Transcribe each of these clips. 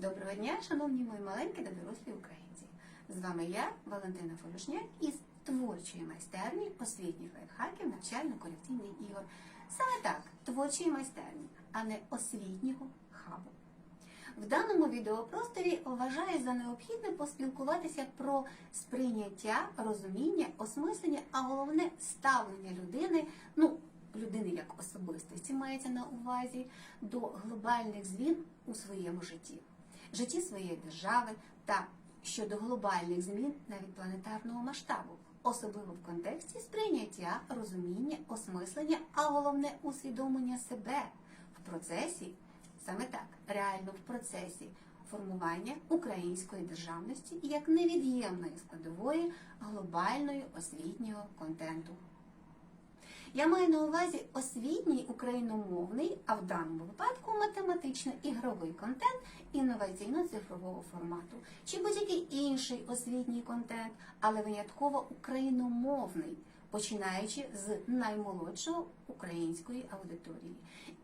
Доброго дня, шановні мої маленькі та дорослі українці. З вами я, Валентина Фолюшняк, із творчої майстерні освітніх лайфхаків навчально-корекційний ігор. Саме так, творчої майстерні, а не освітнього хабу. В даному відеопросторі вважаю за необхідне поспілкуватися про сприйняття, розуміння, осмислення, а головне ставлення людини, ну, людини як особистості мається на увазі, до глобальних змін у своєму житті, житті своєї держави та щодо глобальних змін навіть планетарного масштабу, особливо в контексті сприйняття, розуміння, осмислення, а головне усвідомлення себе в процесі. Саме так, реально в процесі формування української державності як невід'ємної складової глобальної освітнього контенту. Я маю на увазі освітній україномовний, а в даному випадку математично-ігровий контент інноваційно-цифрового формату, чи будь-який інший освітній контент, але винятково україномовний, починаючи з наймолодшого української аудиторії.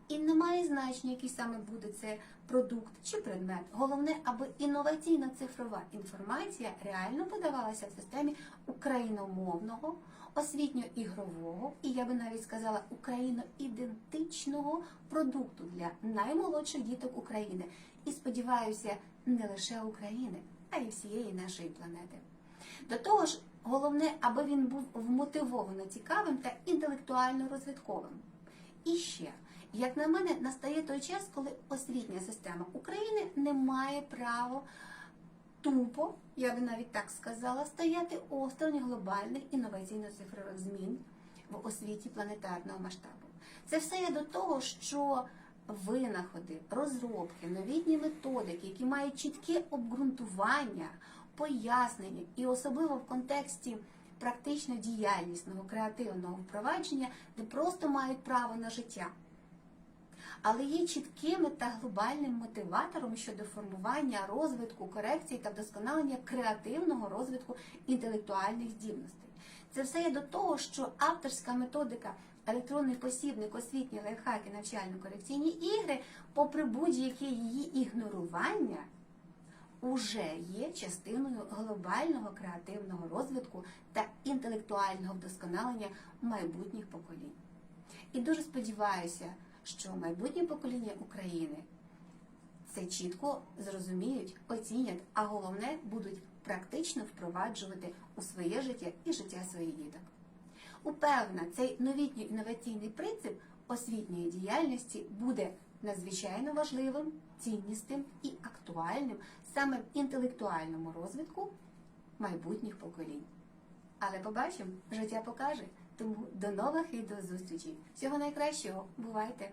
І немає значення, який саме буде це продукт чи предмет. Головне, аби інноваційна цифрова інформація реально подавалася в системі україномовного, освітньо-ігрового і я би навіть сказала україно-ідентичного продукту для наймолодших діток України. І сподіваюся, не лише України, а й всієї нашої планети. До того ж, головне, аби він був вмотивовано цікавим та інтелектуально розвитковим. І ще, як на мене, настає той час, коли освітня система України не має права тупо, я би навіть так сказала, стояти осторонь глобальних інноваційно-цифрових змін в освіті планетарного масштабу. Це все є до того, що винаходи, розробки, новітні методики, які мають чітке обґрунтування, пояснення, і особливо в контексті практично діяльнісного креативного впровадження, де просто мають право на життя. Але є чіткими та глобальним мотиватором щодо формування, розвитку, корекції та вдосконалення креативного розвитку інтелектуальних здібностей. Це все є до того, що авторська методика електронний посібник, освітні лайфхаки, навчально-корекційні ігри, попри будь-яке її ігнорування, уже є частиною глобального креативного розвитку та інтелектуального вдосконалення майбутніх поколінь. І дуже сподіваюся, що майбутнє покоління України це чітко зрозуміють, оцінять, а головне будуть практично впроваджувати у своє життя і життя своїх діток. Упевнена, цей новітній інноваційний принцип освітньої діяльності буде надзвичайно важливим, цінністим і актуальним саме в інтелектуальному розвитку майбутніх поколінь. Але побачимо, життя покаже. Тому до нових відеозустрічей. Всього найкращого. Бувайте!